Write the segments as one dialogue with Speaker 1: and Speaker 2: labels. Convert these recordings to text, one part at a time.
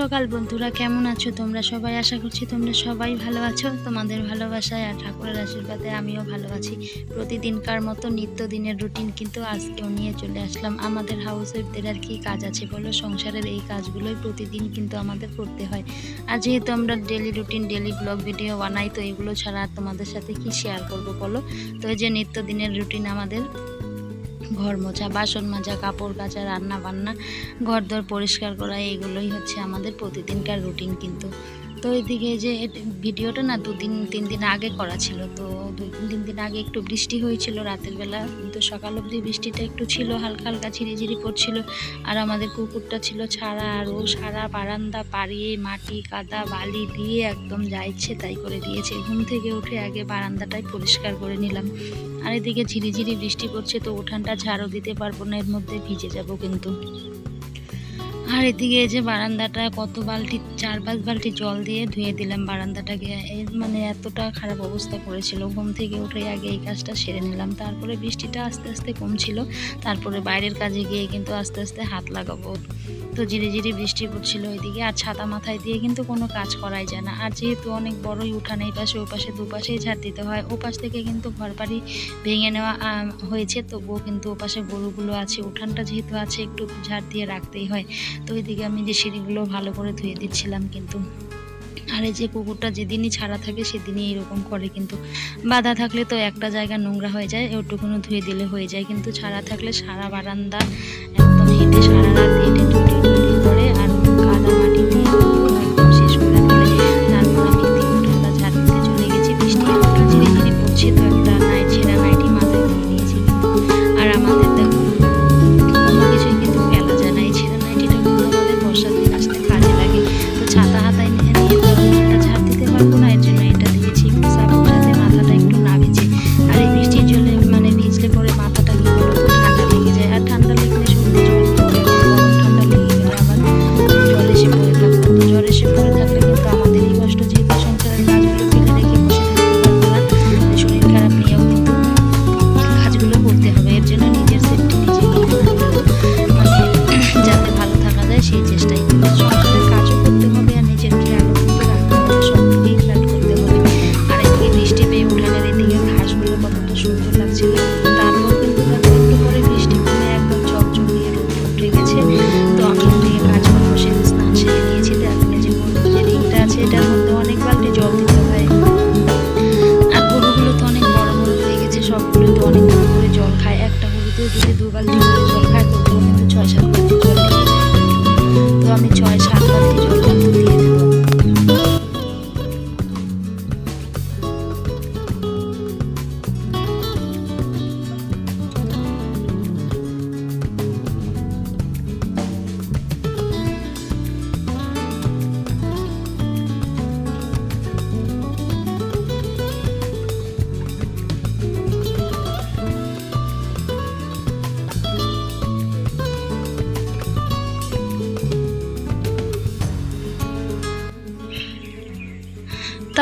Speaker 1: সকাল বন্ধুরা, কেমন আছো তোমরা সবাই? আশা করছি তোমরা সবাই ভালো আছো। তোমাদের ভালোবাসায় আর ঠাকুরের আশীর্বাদে আমিও ভালো আছি। প্রতিদিনকার মতো নিত্যদিনের রুটিন কিন্তু আজকেও নিয়ে চলে আসলাম। আমাদের হাউস ওয়াইফদের আর কি কাজ আছে বলো? সংসারের এই কাজগুলোই প্রতিদিন কিন্তু আমাদের করতে হয়। আর যেহেতু আমরা daily routine daily vlog video বানাই, তো এগুলো ছাড়া আর তোমাদের সাথে কি শেয়ার করব বলো? তো এই যে নিত্যদিনের রুটিন আমাদের ঘর মোছা, বাসন মাজা, কাপড় কাচা, রান্না বান্না ঘর দর পরিষ্কার করা এইগুলোই হচ্ছে আমাদের প্রতিদিনকার রুটিন কিন্তু। তো এইদিকে যে ভিডিওটা না দুদিন, তিন দিন আগে করা ছিল। তো দুই, তিন দিন আগে একটু বৃষ্টি হয়েছিল রাতের বেলা। কিন্তু সকাল অবধি বৃষ্টিটা একটু ছিল, হালকা হালকা ঝিরিঝিরি পড়ছিল। আর আমাদের কুকুরটা ছিল ছাড়া, আর ও সারা বারান্দা পাড়িয়ে মাটি, কাদা, বালি দিয়ে একদম যা ইচ্ছে তাই করে দিয়েছে। ঘুম থেকে উঠে আগে বারান্দাটাই পরিষ্কার করে নিলাম। আর এদিকে ঝিরিঝিরি বৃষ্টি পড়ছে, তো উঠানটা ঝাড়ু দিতে পারব না, এর মধ্যে ভিজে যাব কিন্তু। আর এদিকে যে বারান্দাটা, কত বালতি, চার পাঁচ বালতি জল দিয়ে ধুয়ে দিলাম বারান্দাটাকে। মানে এতটা খারাপ অবস্থা করেছিল ঘুম থেকে উঠে আগে এই কাজটা সেরে নিলাম। তারপরে বৃষ্টিটা আস্তে আস্তে কমছিল। তারপরে বাইরের কাজে গিয়ে কিন্তু আস্তে আস্তে হাত লাগাবো। তো ধীরে ধীরে বৃষ্টি পড়ছিল ওইদিকে, আর ছাতা মাথায় দিয়ে কিন্তু কোনো কাজ করাই যায় না। আর যেহেতু অনেক বড়ই উঠান, এই পাশে ও পাশে দুপাশেই ঝাড় দিতে হয় ও পাশ থেকে কিন্তু ঘর বাড়ি ভেঙে নেওয়া হয়েছে, তবুও কিন্তু ও পাশে গরুগুলো আছে, উঠানটা যেহেতু আছে, একটু ঝাড় দিয়ে রাখতেই হয়। তো ওইদিকে আমি যে সিঁড়িগুলো ভালো করে ধুয়ে দিচ্ছিলাম কিন্তু। আর এই যে কুকুরটা যেদিনই ছাড়া থাকে, সেদিনই এরকম করে কিন্তু। বাধা থাকলে তো একটা জায়গা নোংরা হয়ে যায় ওটুকুনো ধুয়ে দিলে হয়ে যায়। কিন্তু ছাড়া থাকলে সারা বারান্দা একদম হেঁটে সারা রাত হেঁটে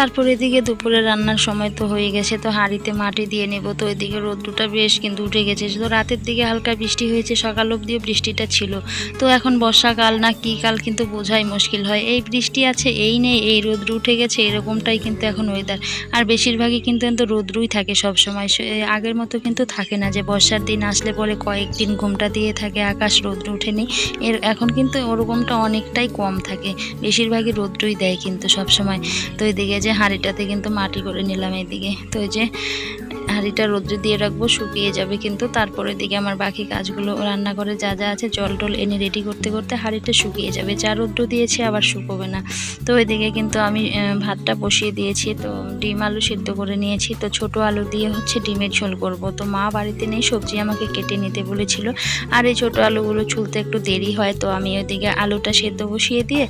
Speaker 1: তারপর এদিকে দুপুরে রান্নার সময় তো হয়ে গেছে, তো হাঁড়িতে মাটি দিয়ে নেব। তো এদিকে রোদ্রুটা বেশ কিন্তু উঠে গেছে। তো রাতের দিকে হালকা বৃষ্টি হয়েছে, সকাল অবধিও বৃষ্টিটা ছিল। তো এখন বর্ষাকাল না কী কাল কিন্তু বোঝাই মুশকিল হয়। এই বৃষ্টি আছে, এই নেই, এই রোদ্র উঠে গেছে, এরকমটাই কিন্তু এখন ওয়েদার আর বেশিরভাগই কিন্তু কিন্তু রোদ্রুই থাকে সব সময় আগের মতো কিন্তু থাকে না যে বর্ষার দিন আসলে পরে কয়েকদিন ঘুমটা দিয়ে থাকে, আকাশ রোদ্র উঠেনি এর, এখন কিন্তু ওরকমটা অনেকটাই কম থাকে। বেশিরভাগই রোদ্রই দেয় কিন্তু সব সময় তো এদিকে যে হাঁড়িটাতে কিন্তু মাটি করে নিলাম এদিকে। তো এই যে হাঁড়িটা রোদ্রে দিয়ে রাখব, শুকিয়ে যাবে কিন্তু। তারপরে দিকে আমার বাকি কাজগুলো, রান্নাঘরে যা যা আছে জল টল এনে রেডি করতে করতে হাঁড়িটা শুকিয়ে যাবে। যা রোদ্র দিয়েছে আবার শুকোবে না। তো এদিকে কিন্তু আমি ভাতটা বসিয়ে দিয়েছি, তো ডিম আলু সিদ্ধ করে নিয়েছি। তো ছোট আলু দিয়ে হচ্ছে ডিমের ঝোল করব। তো মা বাড়িতে নেই, সবজি আমাকে কেটে নিতে বলেছিল। আর এই ছোট আলুগুলো ছুলতে একটু দেরি হয়, তো আমি ওইদিকে আলুটা সেদ্ধ বসিয়ে দিয়ে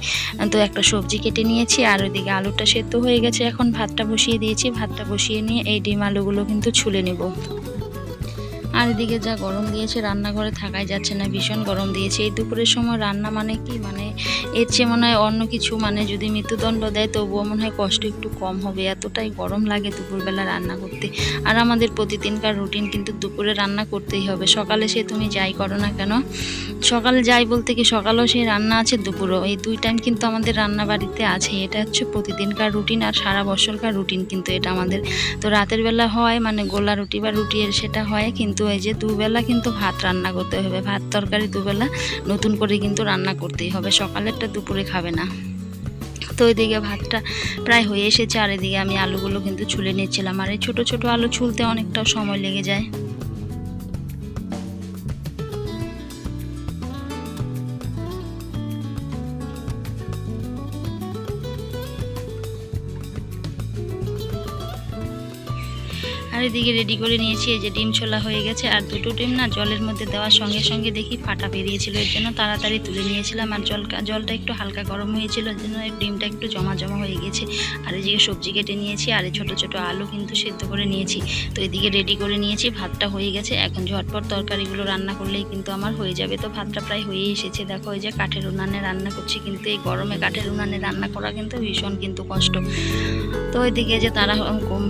Speaker 1: তো একটা সবজি কেটে নিয়েছি। আর ওইদিকে আলুটা সেদ্ধ হয়ে গেছে, এখন ভাতটা বসিয়ে দিয়েছি। ভাতটা বসিয়ে নিয়ে এই ডিম আলুগুলো কিন্তু ছুলে নেব। আর এদিকে যা গরম দিয়েছে, রান্নাঘরে থাকাই যাচ্ছে না, ভীষণ গরম দিয়েছে। এই দুপুরের সময় রান্না মানে কি? মানে এর চেয়ে মনে হয় অন্য কিছু মানে যদি মৃত্যুদণ্ড দেয়, তবুও মনে হয় কষ্ট একটু কম হবে। এতটাই গরম লাগে দুপুরবেলা রান্না করতে। আর আমাদের প্রতিদিনকার রুটিন কিন্তু দুপুরে রান্না করতেই হবে। সকালে সে তুমি যাই করো না কেন? সকালে যাই বলতে কি সকালেও সেই রান্না আছে, দুপুরও। এই দুই টাইম কিন্তু আমাদের রান্না বাড়িতে আছে। এটা হচ্ছে প্রতিদিনকার রুটিন আর সারা বছরকার রুটিন কিন্তু এটা আমাদের। তো রাতের বেলা হয় মানে গোলা রুটি বা রুটি সেটা হয়, কিন্তু এই যে দুবেলা কিন্তু ভাত রান্না করতে হবে। ভাত তরকারি দুবেলা, নতুন করে কিন্তু রান্না করতেই হবে। সকালেরটা দুপুরে খাবে না। তো এদিকে ভাতটা প্রায় হয়ে এসেছে, আর এদিকে আমি আলুগুলো কিন্তু ছুলে নিচ্ছিলাম। আর এই ছোটো ছোটো আলু ছুলতে অনেকটা সময় লেগে যায়। আর এদিকে রেডি করে নিয়েছি, এই যে ডিম ছোলা হয়ে গেছে। আর দুটো ডিম না জলের মধ্যে দেওয়ার সঙ্গে সঙ্গে দেখি ফাটা বেরিয়েছিল, এর জন্য তাড়াতাড়ি তুলে নিয়েছিলাম। আর জল জলটা একটু হালকা গরম হয়েছিল, এর জন্য ডিমটা একটু জমা জমা হয়ে গেছে। আর এদিকে সবজি কেটে নিয়েছি, আর এই ছোটো ছোটো আলু কিন্তু সেদ্ধ করে নিয়েছি। তো এদিকে রেডি করে নিয়েছি, ভাতটা হয়ে গেছে। এখন ঝটপট তরকারিগুলো রান্না করলেই কিন্তু আমার হয়ে যাবে। তো ভাতটা প্রায় হয়েই এসেছে। দেখো, এই যে কাঠের উনানে রান্না করছি কিন্তু এই গরমে কাঠের উনানে রান্না করা কিন্তু ভীষণ কিন্তু কষ্ট। তো ওইদিকে যে তারা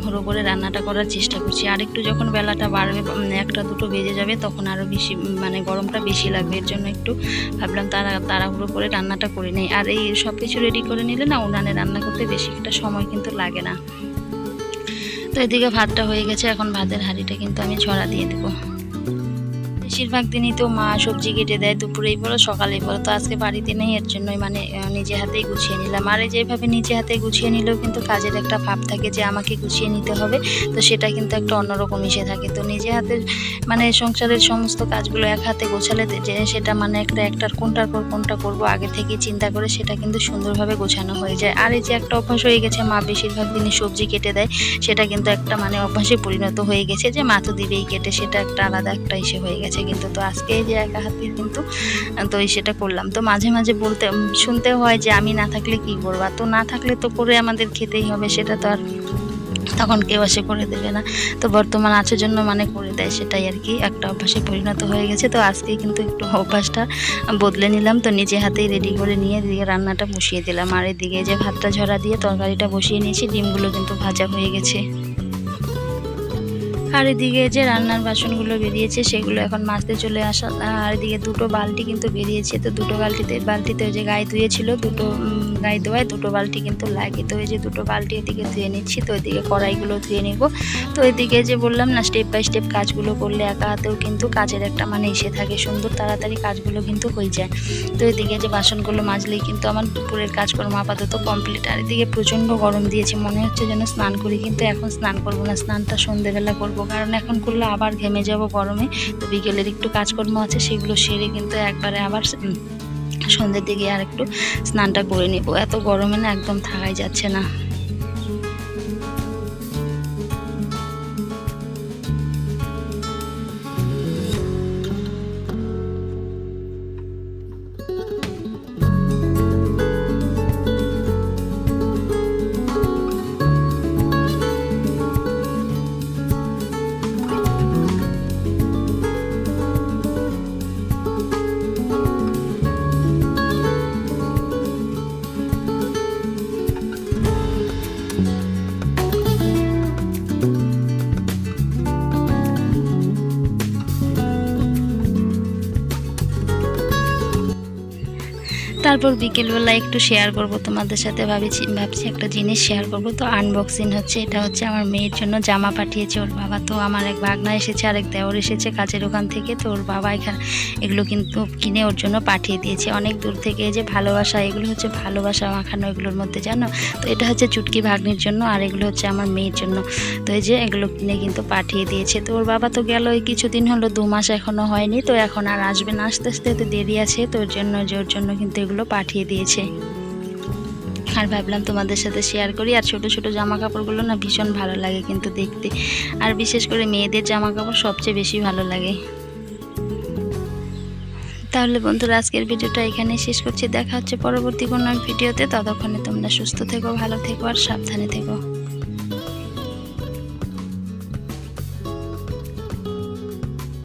Speaker 1: হলো করে রান্নাটা করার চেষ্টা করছি। আর একটু যখন বেলাটা বাড়বে একটা দুটো বেজে যাবে, তখন আরও বেশি মানে গরমটা বেশি লাগবে। এর জন্য একটু ভাবলাম তারা, তাড়াহুড়ো করে রান্নাটা করে নেই। আর এই সব কিছু রেডি করে নিলে না, উনানে রান্না করতে বেশি একটা সময় কিন্তু লাগে না। তো এদিকে ভাতটা হয়ে গেছে, এখন ভাতের হাঁড়িটা কিন্তু আমি ছড়া দিয়ে দেবো। বেশিরভাগ দিনই তো মা সবজি কেটে দেয়, দুপুরেই বলো, সকালেই বলো। তো আজকে বাড়িতে নেই, এর জন্যই মানে নিজে হাতেই গুছিয়ে নিলাম। আর যেভাবে নিজে হাতে গুছিয়ে নিলেও কিন্তু কাজের একটা ভাব থাকে যে আমাকে গুছিয়ে নিতে হবে। তো সেটা কিন্তু একটা অন্যরকম এসে থাকে। তো নিজে হাতে মানে সংসারের সমস্ত কাজগুলো এক হাতে গোছালে যে সেটা মানে একটা একটার কোনটার পর কোনটা করব, আগে থেকে চিন্তা করে সেটা কিন্তু সুন্দরভাবে গোছানো হয়ে যায়। আর এই যে একটা অভ্যাস হয়ে গেছে, মা বেশিরভাগ দিনই সবজি কেটে দেয়, সেটা কিন্তু একটা মানে অভ্যাসে পরিণত হয়ে গেছে যে মা তো দিবেই কেটে, সেটা একটা আলাদা একটা ইসে হয়ে গেছে। কিন্তু তো আজকে যে একা হাতে কিন্তু, তো সেটা করলাম। তো মাঝে মাঝে বলতে, শুনতে হয় যে আমি না থাকলে কি করবা? তো না থাকলে তো করে আমাদের খেতেই হবে, সেটা তো আর তখন কেউ এসে করে দেবে না। তো বর্তমান আছে জন্য মানে করে দেয়, সেটাই আর কি। একটা অভ্যাসে পরিণত হয়ে গেছে। তো আজকে কিন্তু একটু অভ্যাসটা বদলে নিলাম। তো নিজে হাতেই রেডি করে নিয়ে এদিকে রান্নাটা বসিয়ে দিলাম। আর এদিকে যে ভাতটা ঝরা দিয়ে তরকারিটা বসিয়ে নিয়েছি, ডিমগুলো কিন্তু ভাজা হয়ে গেছে। আর এদিকে যে রান্নার বাসনগুলো বেরিয়েছে, সেগুলো এখন মাজতে চলে আসা। আর এদিকে দুটো বালতি কিন্তু বেরিয়েছে, তো দুটো বালতিতে বালতিতে ওই যে গায়ে ধুয়েছিল, দুটো গায়ে ধোয়ায় দুটো বালতি কিন্তু লাগে। তো এই যে দুটো বালতি এদিকে ধুয়ে নিচ্ছি, তো এদিকে কড়াইগুলো ধুয়ে নিব। তো এদিকে যে বললাম না স্টেপ বাই স্টেপ কাজগুলো করলে একা হাতেও কিন্তু কাজের একটা মানে এসে থাকে, সুন্দর তাড়াতাড়ি কাজগুলো কিন্তু হয়ে যায়। তো এদিকে যে বাসনগুলো মাজলেই কিন্তু আমার দুপুরের কাজকর্ম আপাতত কমপ্লিট আর এদিকে প্রচণ্ড গরম দিয়েছে, মনে হচ্ছে যেন স্নান করি, কিন্তু এখন স্নান করব না, স্নানটা সন্ধেবেলা করব। কারণ এখন করলে আবার ঘেমে যাব গরমে। তো বিকেলের একটু কাজকর্ম আছে, সেগুলো সেরে কিন্তু একবারে আবার সন্ধ্যের দিকে আর একটু স্নানটা করে নেব। এত গরমে না একদম থাকাই যাচ্ছে না। তারপর বিকেলবেলা একটু শেয়ার করব তোমাদের সাথে, ভাবছি ভাবছি একটা জিনিস শেয়ার করব। তো আনবক্সিং হচ্ছে, এটা হচ্ছে আমার মেয়ের জন্য জামা পাঠিয়েছে ওর বাবা। তো আমার এক ভাগনা এসেছে আর এক দেওর এসেছে কাজের ওখান থেকে। তো ওর বাবা এখানে এগুলো কিন্তু কিনে ওর জন্য পাঠিয়ে দিয়েছে। অনেক দূর থেকে যে ভালোবাসা, এগুলো হচ্ছে ভালোবাসা মাখানো এগুলোর মধ্যে, জানো? তো এটা হচ্ছে চুটকি ভাগ্নির জন্য আর এগুলো হচ্ছে আমার মেয়ের জন্য। তো এই যে এগুলো কিনে কিন্তু পাঠিয়ে দিয়েছে। তো ওর বাবা তো গেল ওই কিছুদিন হলো, দু মাস এখনও হয়নি। তো এখন আর আসবে না, আস্তে আস্তে তো দেরি আছে। তো ওর জন্য যে ওর জন্য কিন্তু এগুলো পাঠিয়ে দিয়েছে। আর ভাবলাম তোমাদের সাথে শেয়ার করি, আর ছোট ছোট জামা কাপড়গুলো না ভীষণ ভালো লাগে কিন্তু দেখতে। আর বিশেষ করে মেয়েদের জামা কাপড় সবচেয়ে বেশি ভালো লাগে। তাহলে বন্ধুরা, আজকের ভিডিওটা এখানে শেষ করছি। দেখা হচ্ছে পরবর্তী কোনো ভিডিওতে। ততক্ষণে তোমরা সুস্থ থেকো, ভালো থেকো, আর সাবধানে থেকো।